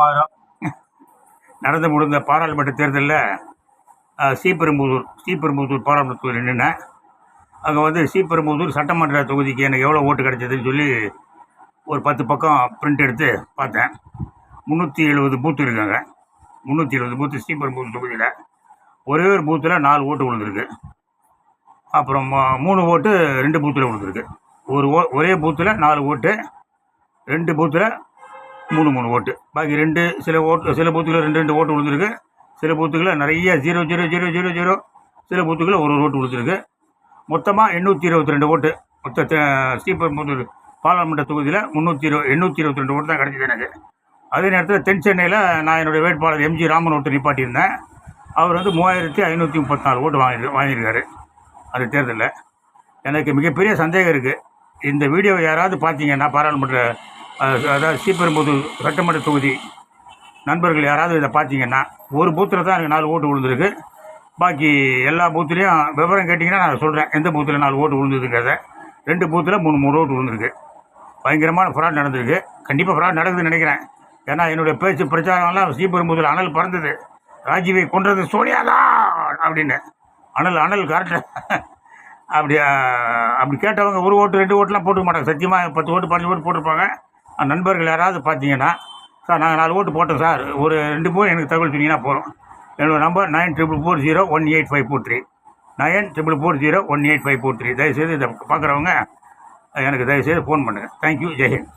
மாதம் நடந்து முடிந்த பாராளுமன்ற தேர்தலில் ஸ்ரீபெரும்புதூர் ஸ்ரீபெரும்புதூர் பாராளுமன்ற தொகுதியில் நின்னேன். அங்கே வந்து ஸ்ரீபெரும்புதூர் சட்டமன்ற தொகுதிக்கு எனக்கு எவ்வளோ ஓட்டு கிடைச்சதுன்னு சொல்லி ஒரு பத்து பக்கம் பிரிண்ட் எடுத்து பார்த்தேன். முந்நூற்றி எழுபது பூத்து இருக்காங்க. முந்நூற்றி எழுபது பூத்து ஸ்ரீபெரும்புதூர் தொகுதியில். ஒரே ஒரு பூத்தில் நாலு ஓட்டு விழுந்திருக்கு. அப்புறம் மூணு ஓட்டு ரெண்டு பூத்தில் விழுந்திருக்கு. ஒரு ஓ ஒரே பூத்தில் நாலு ஓட்டு ரெண்டு பூத்தில் மூணு மூணு ஓட்டு. பாக்கி ரெண்டு சில ஓட்டு சில பூத்துக்களில் ரெண்டு ரெண்டு ஓட்டு விழுந்திருக்கு. சில பூத்துக்களில் நிறைய zero zero zero zero zero சில பூத்துக்களில் ஒரு ஒரு ஓட்டு விழுந்திருக்கு. மொத்தமாக எண்ணூற்றி இருபத்தி ரெண்டு ஓட்டு. மொத்த த- பாராளுமன்ற தொகுதியில் முந்நூற்றி இரு எண்ணூற்றி இருபத்தி ரெண்டு ஓட்டு தான் கிடச்சிது எனக்கு. அதே நேரத்தில் தென் சென்னையில் நான் என்னுடைய வேட்பாளர் எம்ஜி ராமன் ஒருத்தர் நிப்பாட்டியிருந்தேன். அவர் வந்து மூவாயிரத்தி ஐநூற்றி முப்பத்தி நாலு ஓட்டு வாங்கி வாங்கியிருக்காரு. அந்த தேர்தலில். எனக்கு மிகப்பெரிய சந்தேகம் இருக்குது இந்த வீடியோவை யாராவது பார்த்தீங்கன்னா பாராளுமன்ற அதாவது ஸ்ரீபெரும்புதூர் சட்டமன்ற தொகுதி நண்பர்கள் யாராவது இதை பார்த்தீங்கன்னா ஒரு பூத்தில் தான் எனக்கு நாலு ஓட்டு விழுந்திருக்கு. பாக்கி எல்லா பூத்துலேயும் விவரம் கேட்டிங்கன்னா நான் சொல்கிறேன் எந்த பூத்தில் நாலு ஓட்டு விழுந்ததுங்கிறத ரெண்டு பூத்தில் மூணு மூணு ஓட்டு விழுந்திருக்கு. பயங்கரமான ஃப்ராட் நடந்திருக்கு. கண்டிப்பாக ஃப்ராட் நடக்குதுன்னு நினைக்கிறேன். ஏன்னா என்னுடைய பேச்சு பிரச்சாரம்லாம் ஸ்ரீபெரும்புதூர் அனல் பறந்தது. ராஜீவை கொன்றது சோனியாதான் அப்படின்னு. அனல் அனல் கரெக்டாக அப்படி அப்படி கேட்டவங்க ஒரு ஓட்டு ரெண்டு ஓட்டுலாம் போட்டுக்க மாட்டாங்க. சத்தியமாக பத்து ஓட்டு பதினஞ்சு ஓட்டு போட்டிருப்பாங்க. நண்பர்கள் யாராவது பார்த்தீங்கன்னா சார் நாங்கள் நாலு ஓட்டு போட்டோம் சார். ஒரு ரெண்டு மூணு எனக்கு தகவல் சொன்னீங்கன்னா போகிறோம் என்னோடய number nine triple four zero one eight five four three. Nine triple four zero one eight five four three. தயவுசெய்து இதை பார்க்குறவங்க எனக்கு தயவுசெய்து ஃபோன் பண்ணுங்கள் தேங்க்யூ. ஜெயஹிந்த்